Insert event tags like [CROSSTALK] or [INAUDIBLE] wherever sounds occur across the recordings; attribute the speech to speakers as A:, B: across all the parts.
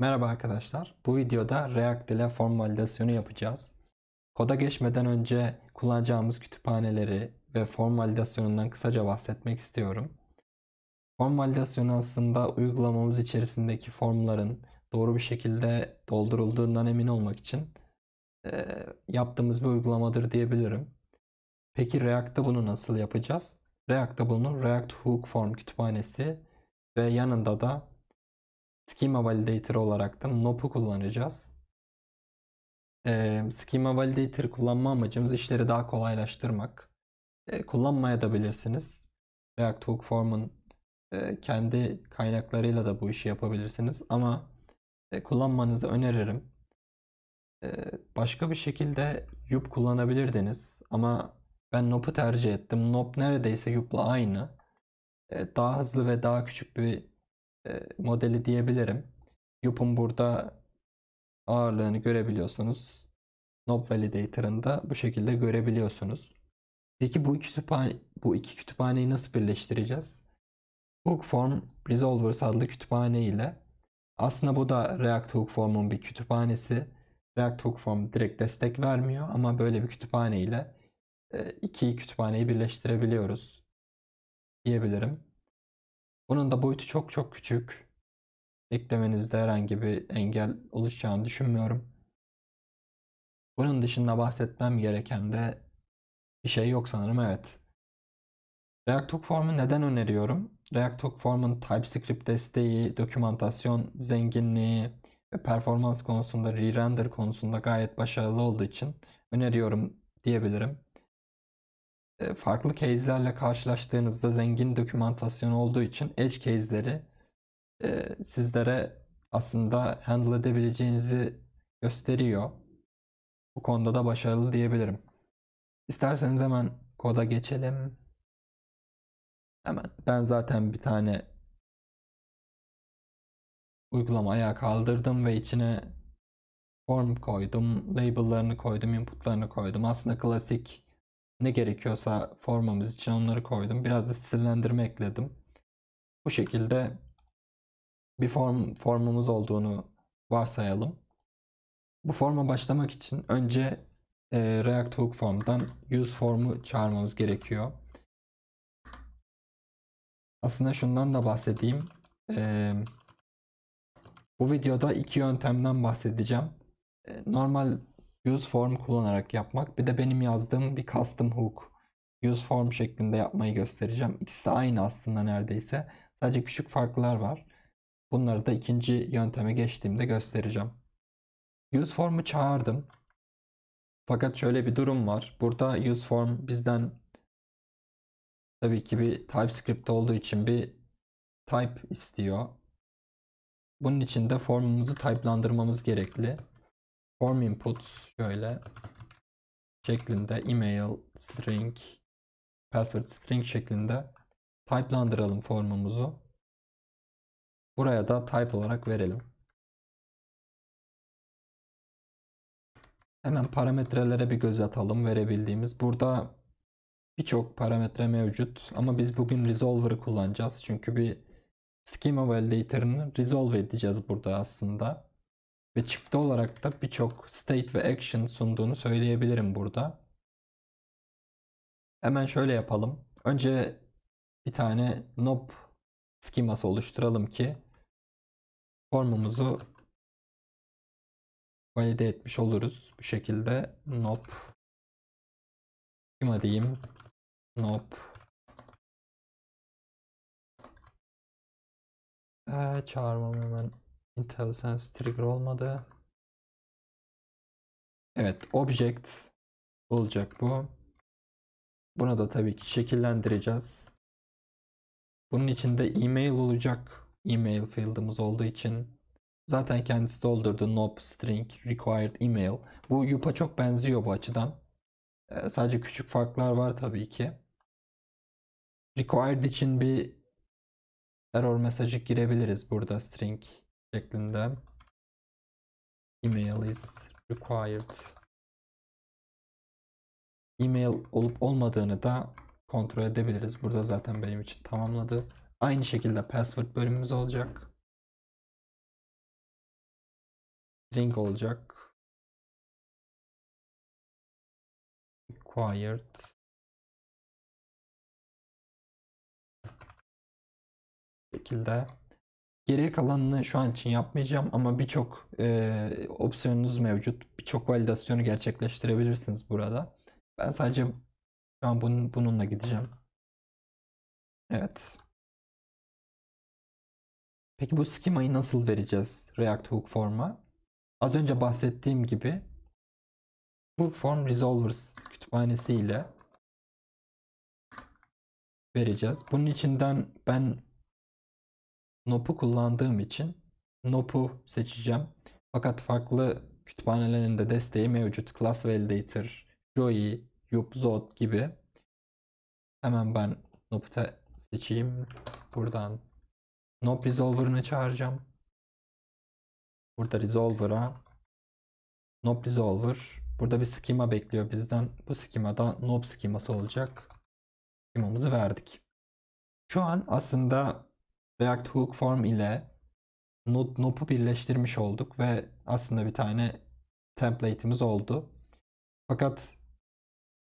A: Merhaba arkadaşlar. Bu videoda React ile form validasyonu yapacağız. Koda geçmeden önce kullanacağımız kütüphaneleri ve form validasyonundan kısaca bahsetmek istiyorum. Form validasyonu aslında uygulamamız içerisindeki formların doğru bir şekilde doldurulduğundan emin olmak için e, yaptığımız bir uygulamadır diyebilirim. Peki React'ta bunu nasıl yapacağız? React'ta bunu React Hook Form kütüphanesi ve yanında da Schema Validator olarak da NOP'u kullanacağız. Ee, Schema Validator kullanma amacımız işleri daha kolaylaştırmak. Ee, kullanmaya da bilirsiniz. React Hook Form'un e, kendi kaynaklarıyla da bu işi yapabilirsiniz. Ama e, kullanmanızı öneririm. Ee, başka bir şekilde Yup kullanabilirdiniz. Ama ben NOP'u tercih ettim. NOP neredeyse Yup'la aynı. Ee, daha hızlı ve daha küçük bir modeli diyebilirim. Yup'un burada ağırlığını görebiliyorsunuz. Knob Validator'ın da bu şekilde görebiliyorsunuz. Peki bu iki kütüphane bu iki kütüphaneyi nasıl birleştireceğiz? Hook Form Resolvers adlı kütüphane ile aslında bu da React Hook Form'un bir kütüphanesi. React Hook Form direkt destek vermiyor ama böyle bir kütüphane ile iki kütüphaneyi birleştirebiliyoruz diyebilirim. Bunun da boyutu çok çok küçük. Eklemenizde herhangi bir engel oluşacağını düşünmüyorum. Bunun dışında bahsetmem gereken de bir şey yok sanırım evet. React Hook Form'u neden öneriyorum? React Hook Form'un TypeScript desteği, dokümantasyon zenginliği ve performans konusunda, re-render konusunda gayet başarılı olduğu için öneriyorum diyebilirim. E, farklı case'lerle karşılaştığınızda zengin dokümantasyon olduğu için edge case'leri e, sizlere aslında handle edebileceğinizi gösteriyor. Bu konuda da başarılı diyebilirim. İsterseniz hemen koda geçelim. Hemen ben zaten bir tane uygulama ayağa kaldırdım ve içine form koydum, label'larını koydum, input'larını koydum. Aslında klasik ne gerekiyorsa formamız için onları koydum. Biraz da stillendirme ekledim. Bu şekilde bir form formumuz olduğunu varsayalım. Bu forma başlamak için önce e, React Hook Form'dan use form'u çağırmamız gerekiyor. Aslında şundan da bahsedeyim. E, bu videoda iki yöntemden bahsedeceğim. E, normal use form kullanarak yapmak. Bir de benim yazdığım bir custom hook use form şeklinde yapmayı göstereceğim. İkisi de aynı aslında neredeyse. Sadece küçük farklar var. Bunları da ikinci yönteme geçtiğimde göstereceğim. Use form'u çağırdım. Fakat şöyle bir durum var. Burada use form bizden tabii ki bir TypeScript olduğu için bir type istiyor. Bunun için de formumuzu typelandırmamız gerekli. Form input şöyle şeklinde email string password string şeklinde typelandıralım formumuzu. Buraya da type olarak verelim. Hemen parametrelere bir göz atalım verebildiğimiz. Burada birçok parametre mevcut ama biz bugün resolver'ı kullanacağız. Çünkü bir schema validator'ını resolve edeceğiz burada aslında. Ve çıktı olarak da birçok state ve action sunduğunu söyleyebilirim burada. Hemen şöyle yapalım. Önce bir tane nope scheması oluşturalım ki formumuzu valide etmiş oluruz. Bu şekilde nope schema diyeyim. Nope ee, çağırmam hemen IntelliSense trigger olmadı. Evet, object olacak bu. Bunu da tabii ki şekillendireceğiz. Bunun içinde e-mail olacak. E-mail field'ımız olduğu için zaten kendisi doldurdu nope string required email. Bu Yupa çok benziyor bu açıdan. Ee, sadece küçük farklar var tabii ki. Required için bir error mesajı girebiliriz burada string şeklinde. Email is required. Email olup olmadığını da kontrol edebiliriz. Burada zaten benim için tamamladı. Aynı şekilde password bölümümüz olacak. string olacak. Required. Şekilde. Geriye kalanını şu an için yapmayacağım ama birçok e, opsiyonunuz mevcut. Birçok validasyonu gerçekleştirebilirsiniz burada. Ben sadece şu an bunun, bununla gideceğim. Evet. Peki bu schemayı nasıl vereceğiz React Hook Form'a? Az önce bahsettiğim gibi bu form resolvers kütüphanesi ile vereceğiz. Bunun içinden ben Nop'u kullandığım için Nop'u seçeceğim. Fakat farklı kütüphanelerin de desteği mevcut. Class Validator, Joey, Yup, Zod gibi. Hemen ben Nop'u seçeyim. Buradan Nop Resolver'ını çağıracağım. Burada Resolver'a Nop Resolver. Burada bir schema bekliyor bizden. Bu schemada Nop scheması olacak. Schemamızı verdik. Şu an aslında React Hook Form ile Node Nop'u birleştirmiş olduk ve aslında bir tane template'imiz oldu. Fakat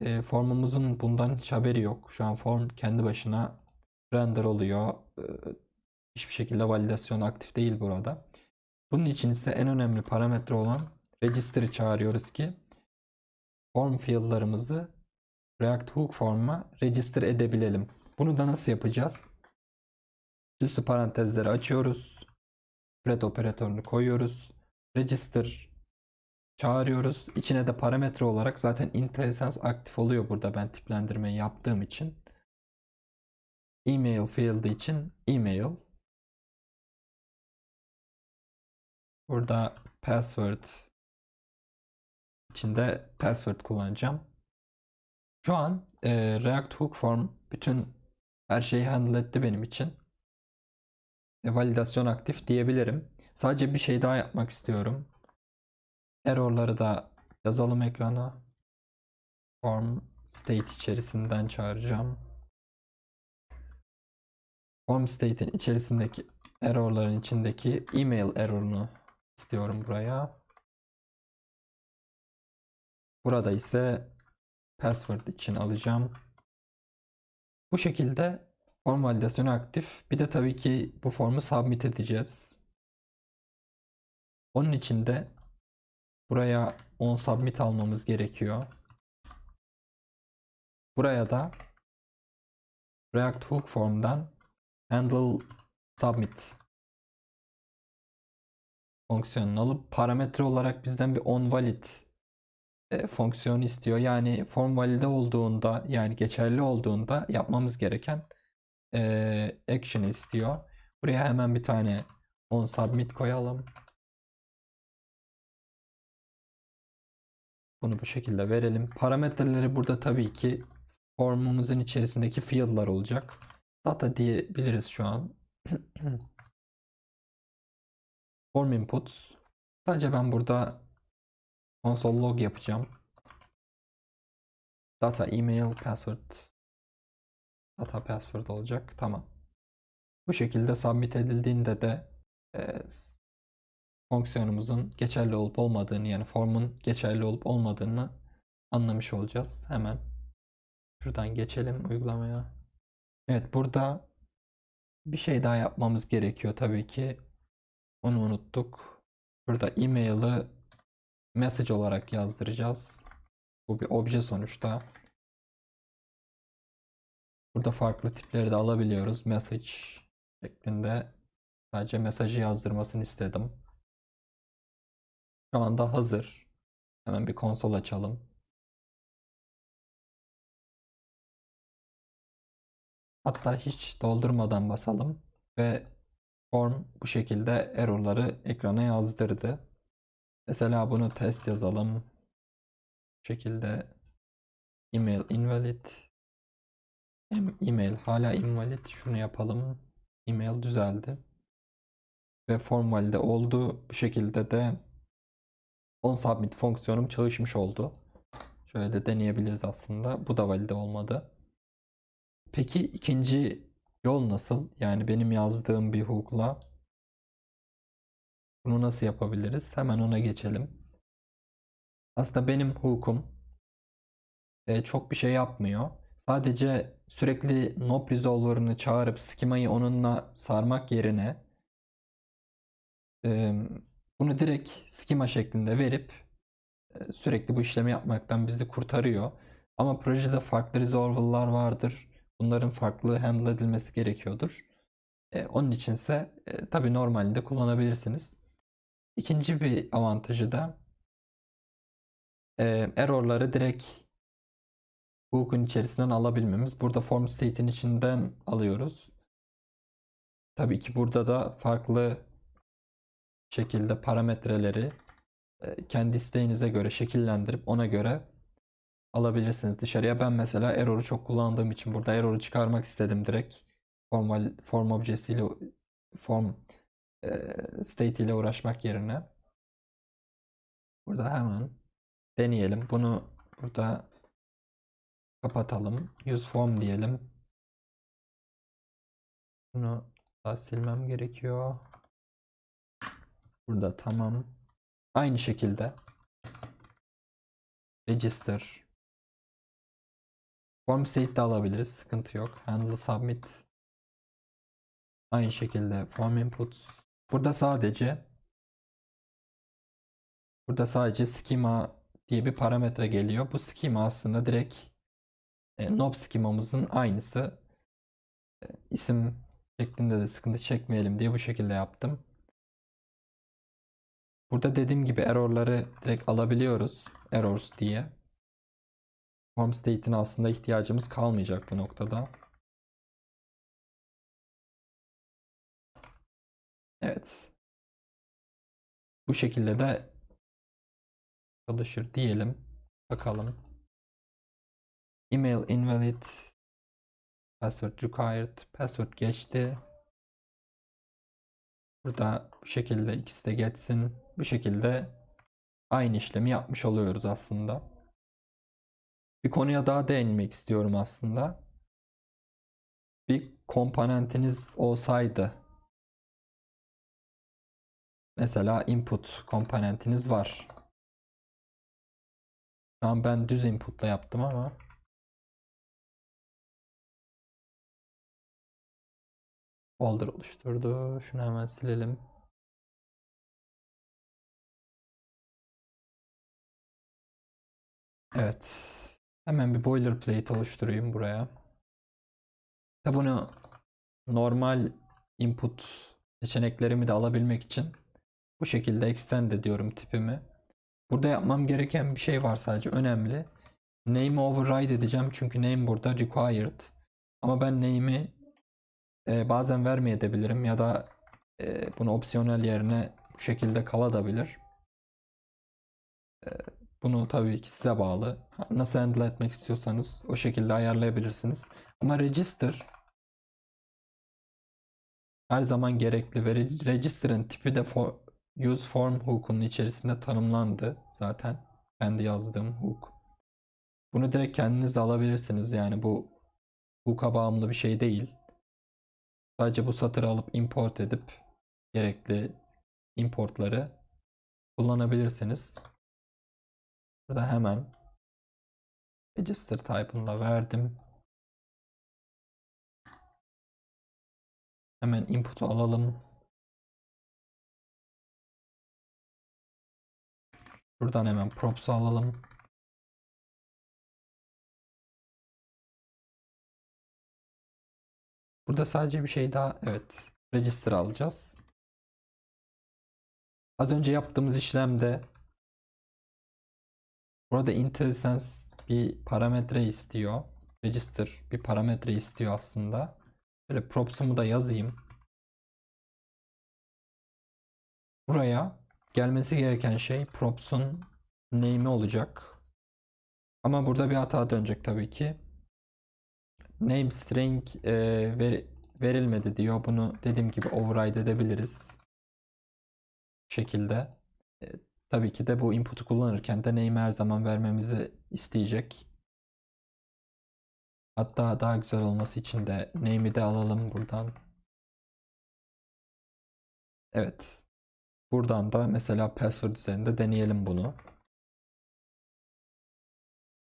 A: e, formumuzun bundan hiç haberi yok. Şu an form kendi başına render oluyor. E, hiçbir şekilde validasyon aktif değil burada. Bunun için ise en önemli parametre olan register'ı çağırıyoruz ki form field'larımızı React Hook Form'a register edebilelim. Bunu da nasıl yapacağız? Üstü parantezleri açıyoruz. Thread operatörünü koyuyoruz. Register çağırıyoruz. İçine de parametre olarak zaten IntEssence aktif oluyor burada ben tiplendirmeyi yaptığım için. Email field için email. Burada password içinde password kullanacağım. Şu an e, React Hook Form bütün her şeyi handle etti benim için. E, validasyon aktif diyebilirim. Sadece bir şey daha yapmak istiyorum. Error'ları da yazalım ekrana. Form state içerisinden çağıracağım. Form state'in içerisindeki error'ların içindeki email error'unu istiyorum buraya. Burada ise password için alacağım. Bu şekilde form validasyonu aktif. Bir de tabii ki bu formu submit edeceğiz. Onun için de buraya on submit almamız gerekiyor. Buraya da React Hook Form'dan handle submit fonksiyonunu alıp parametre olarak bizden bir on valid e, fonksiyonu istiyor. Yani form valide olduğunda yani geçerli olduğunda yapmamız gereken e, action istiyor. Buraya hemen bir tane on submit koyalım. Bunu bu şekilde verelim. Parametreleri burada tabii ki formumuzun içerisindeki field'lar olacak. Data diyebiliriz şu an. [CLEARS THROAT] Form inputs. Sadece ben burada console log yapacağım. Data email password data password olacak. Tamam. Bu şekilde submit edildiğinde de e, fonksiyonumuzun geçerli olup olmadığını yani formun geçerli olup olmadığını anlamış olacağız. Hemen şuradan geçelim uygulamaya. Evet burada bir şey daha yapmamız gerekiyor tabii ki. Onu unuttuk. Burada e-mail'ı message olarak yazdıracağız. Bu bir obje sonuçta. Burada farklı tipleri de alabiliyoruz. Message şeklinde sadece mesajı yazdırmasını istedim. Şu anda hazır. Hemen bir konsol açalım. Hatta hiç doldurmadan basalım ve form bu şekilde error'ları ekrana yazdırdı. Mesela bunu test yazalım. Bu şekilde email invalid Em- email hala invalid. Şunu yapalım. Email düzeldi. Ve form valide oldu. Bu şekilde de on submit fonksiyonum çalışmış oldu. Şöyle de deneyebiliriz aslında. Bu da valide olmadı. Peki ikinci yol nasıl? Yani benim yazdığım bir hook'la Bunu nasıl yapabiliriz? Hemen ona geçelim. Aslında benim hukum e, çok bir şey yapmıyor. Sadece sürekli nope resolver'ını çağırıp schemayı onunla sarmak yerine e, bunu direkt schema şeklinde verip e, sürekli bu işlemi yapmaktan bizi kurtarıyor. Ama projede farklı resolver'lar vardır. Bunların farklı handle edilmesi gerekiyordur. E, onun içinse e, tabii normalde kullanabilirsiniz. İkinci bir avantajı da e, error'ları direkt hook'un içerisinden alabilmemiz. Burada form state'in içinden alıyoruz. Tabii ki burada da farklı şekilde parametreleri e, kendi isteğinize göre şekillendirip ona göre alabilirsiniz dışarıya. Ben mesela error'u çok kullandığım için burada error'u çıkarmak istedim direkt. Formal form objesiyle form e, state ile uğraşmak yerine. Burada hemen deneyelim. Bunu burada kapatalım. Use form diyelim. Bunu daha silmem gerekiyor. Burada tamam. Aynı şekilde register form state de alabiliriz. Sıkıntı yok. Handle submit aynı şekilde form inputs burada sadece burada sadece schema diye bir parametre geliyor. Bu schema aslında direkt e, nob schemamızın aynısı. E, isim şeklinde de sıkıntı çekmeyelim diye bu şekilde yaptım. Burada dediğim gibi error'ları direkt alabiliyoruz. Errors diye. Form state'ine aslında ihtiyacımız kalmayacak bu noktada. Evet. Bu şekilde de çalışır diyelim. Bakalım. Email invalid. Password required. Password geçti. Burada bu şekilde ikisi de geçsin. Bu şekilde aynı işlemi yapmış oluyoruz aslında. Bir konuya daha değinmek istiyorum aslında. Bir komponentiniz olsaydı mesela input komponentiniz var. Şu an ben düz inputla yaptım ama folder oluşturdu. Şunu hemen silelim. Evet. Hemen bir boilerplate oluşturayım buraya. Tabi bunu normal input seçeneklerimi de alabilmek için bu şekilde extend ediyorum tipimi. Burada yapmam gereken bir şey var sadece önemli. Name'i override edeceğim çünkü name burada required. Ama ben name'i e, bazen vermeyebilirim ya da e, bunu opsiyonel yerine bu şekilde kalabilir. E, bunu tabii ki size bağlı. Nasıl handle etmek istiyorsanız o şekilde ayarlayabilirsiniz. Ama register her zaman gerekli ve register'ın tipi de for, use form hook'un içerisinde tanımlandı zaten. Kendi yazdığım hook. Bunu direkt kendiniz de alabilirsiniz. Yani bu hook'a bağımlı bir şey değil. Sadece bu satırı alıp import edip gerekli importları kullanabilirsiniz. Burada hemen register type'ını da verdim. Hemen input'u alalım. Buradan hemen props'u alalım. Burada sadece bir şey daha evet register alacağız. Az önce yaptığımız işlemde burada IntelliSense bir parametre istiyor. Register bir parametre istiyor aslında. Böyle props'umu da yazayım. Buraya gelmesi gereken şey props'un name'i olacak. Ama burada bir hata dönecek tabii ki. Name string e, ver, verilmedi diyor. Bunu dediğim gibi override edebiliriz. Bu şekilde. E, tabii ki de bu input'u kullanırken de name'i her zaman vermemizi isteyecek. Hatta daha güzel olması için de name'i de alalım buradan. Evet. Buradan da mesela password üzerinde deneyelim bunu.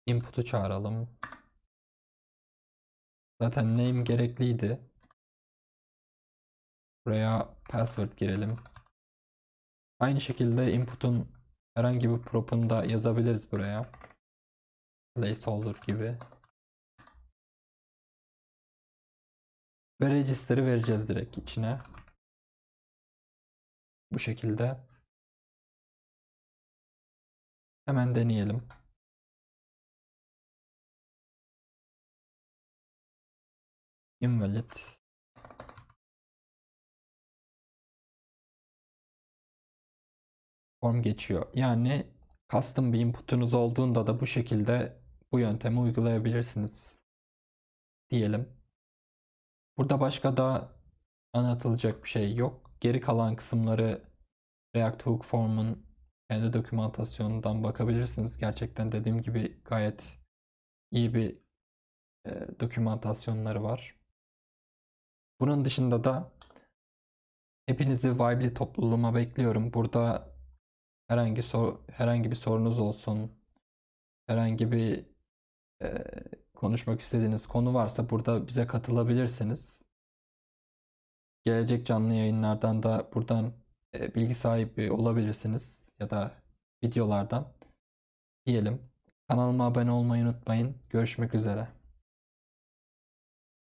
A: Input'u çağıralım. Zaten name gerekliydi. Buraya password girelim. Aynı şekilde input'un herhangi bir prop'unu da yazabiliriz buraya. Placeholder gibi. Ve register'ı vereceğiz direkt içine. Bu şekilde. Hemen deneyelim. Invalid. Form geçiyor. Yani custom bir input'unuz olduğunda da bu şekilde bu yöntemi uygulayabilirsiniz. Diyelim. Burada başka da anlatılacak bir şey yok. Geri kalan kısımları React Hook Form'un kendi dokümantasyonundan bakabilirsiniz. Gerçekten dediğim gibi gayet iyi bir e, dokümantasyonları var. Bunun dışında da hepinizi Vibely topluluğuma bekliyorum. Burada herhangi sor herhangi bir sorunuz olsun, herhangi bir e, konuşmak istediğiniz konu varsa burada bize katılabilirsiniz. Gelecek canlı yayınlardan da buradan e, bilgi sahibi olabilirsiniz ya da videolardan diyelim. Kanalıma abone olmayı unutmayın. Görüşmek üzere.